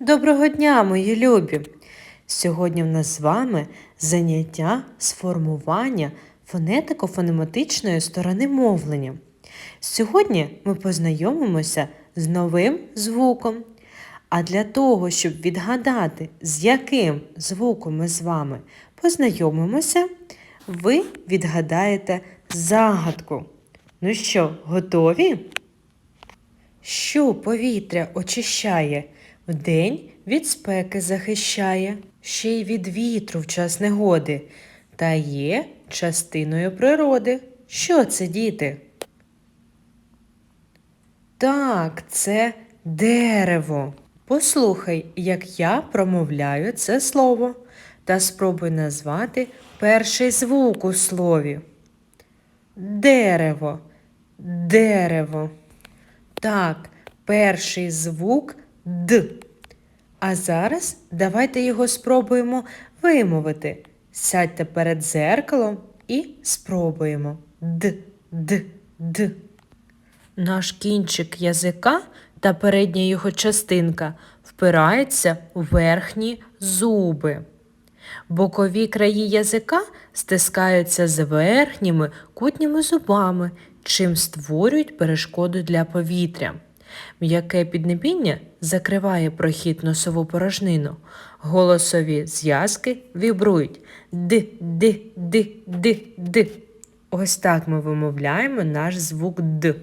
Доброго дня, мої любі! Сьогодні в нас з вами заняття з формування фонетико-фонематичної сторони мовлення. Сьогодні ми познайомимося з новим звуком. А для того, щоб відгадати, з яким звуком ми з вами познайомимося, ви відгадаєте загадку. Ну що, готові? Що повітря очищає, вдень від спеки захищає, ще й від вітру в час негоди, та є частиною природи. Що це, діти? Так, це дерево. Послухай, як я промовляю це слово, та спробуй назвати перший звук у слові. Дерево, дерево. Так, перший звук Д. А зараз давайте його спробуємо вимовити. Сядьте перед дзеркалом і спробуємо. Д, Д, Д. Наш кінчик язика та передня його частинка впираються у верхні зуби. Бокові краї язика стискаються з верхніми кутніми зубами, чим створюють перешкоду для повітря. М'яке піднебіння закриває прохід носову порожнину. Голосові зв'язки вібрують д, д, д, д, д. Ось так ми вимовляємо наш звук Д.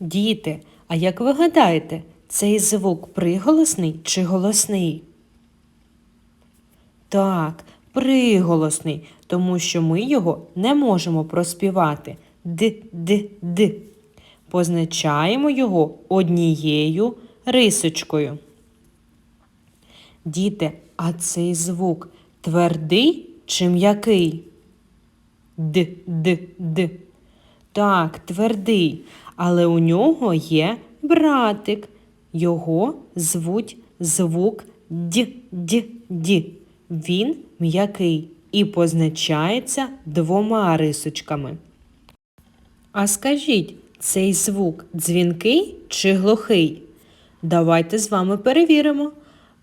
Діти, а як ви гадаєте, цей звук приголосний чи голосний? Так, приголосний, тому що ми його не можемо проспівати. Д, д, д. Позначаємо його однією рисочкою. Діти, а цей звук твердий чи м'який? Д, д, д. Так, твердий, але у нього є братик. Його звуть звук д, д, д. Він м'який і позначається двома рисочками. А скажіть, цей звук дзвінкий чи глухий? Давайте з вами перевіримо.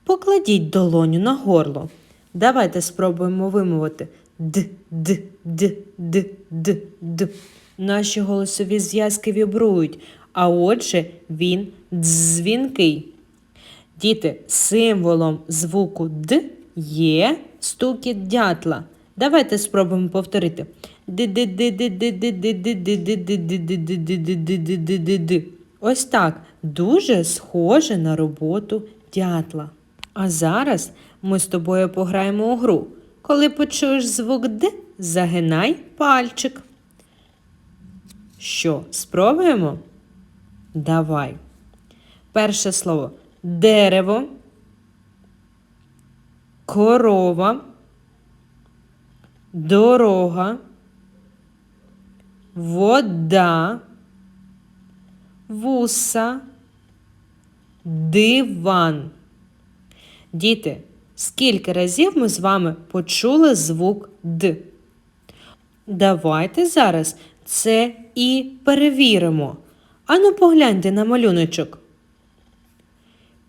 Покладіть долоню на горло. Давайте спробуємо вимовити д, д, д, д, д, д. Наші голосові зв'язки вібрують, а отже, він дзвінкий. Діти, символом звуку Д є стукіт дятла. Давайте спробуємо повторити. Ось так дуже схоже на роботу дятла. А зараз ми з тобою пограємо у гру. Коли почуєш звук Д, загинай пальчик. Що, спробуємо? Давай. Перше слово дерево, корова дорога, вода, вуса, диван. Діти, скільки разів ми з вами почули звук Д? Давайте зараз це і перевіримо. Ану погляньте на малюночок.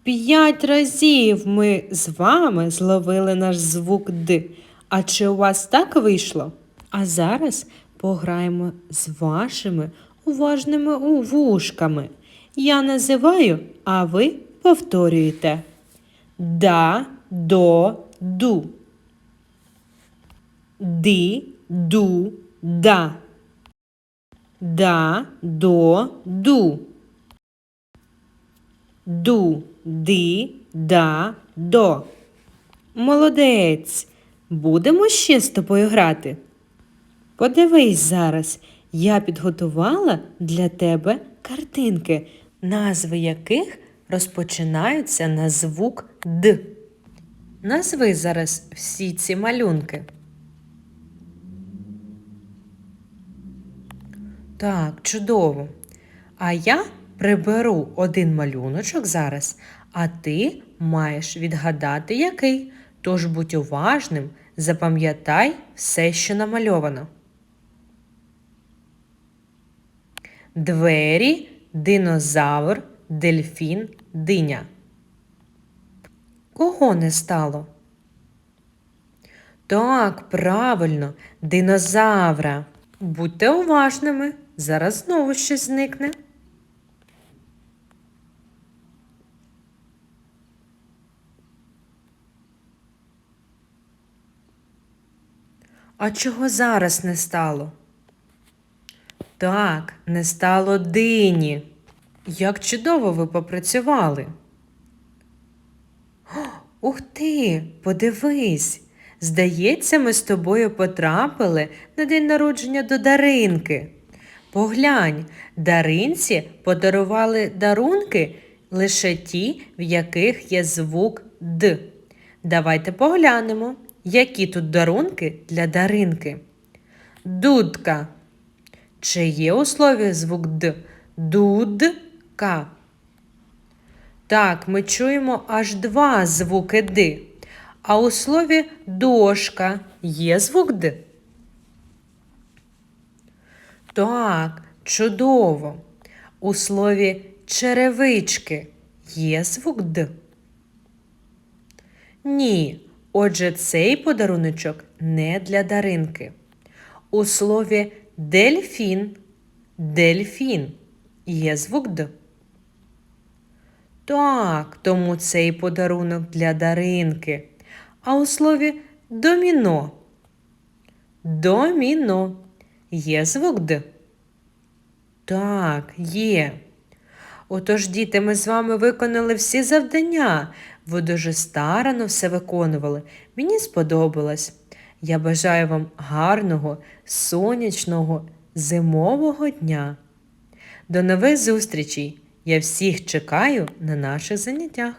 П'ять разів ми з вами зловили наш звук Д. А чи у вас так вийшло? А зараз пограємо з вашими уважними вушками. Я називаю, а ви повторюєте. Да, до, ду. Ди, ду, да. Да, до, ду. Ду, ди, да, до. Молодець. Будемо ще з тобою грати. Подивись зараз, я підготувала для тебе картинки, назви яких розпочинаються на звук Д. Назви зараз всі ці малюнки. Так, чудово. А я приберу один малюночок зараз, а ти маєш відгадати який. Тож будь уважним, запам'ятай все, що намальовано. Двері, динозавр, дельфін, диня. Кого не стало? Так, правильно, динозавра. Будьте уважними, зараз знову щось зникне. А чого зараз не стало? Так, не стало дині. Як чудово ви попрацювали. Ух ти, подивись. Здається, ми з тобою потрапили на день народження до Даринки. Поглянь, Даринці подарували дарунки лише ті, в яких є звук Д. Давайте поглянемо, які тут дарунки для Даринки. Дудка. Чи є у слові звук Д? Дудка. Так, ми чуємо аж два звуки Д. А у слові дошка є звук Д? Так, чудово. У слові черевички є звук Д? Ні. Отже, цей подаруночок не для даринки. У слові дельфін, дельфін є звук Д. Так, тому цей подарунок для даринки. А у слові доміно. Доміно. Є звук Д? Так, є. Отож, діти, ми з вами виконали всі завдання. Ви дуже старано все виконували. Мені сподобалось. Я бажаю вам гарного, сонячного, зимового дня. До нових зустрічей! Я всіх чекаю на наших заняттях.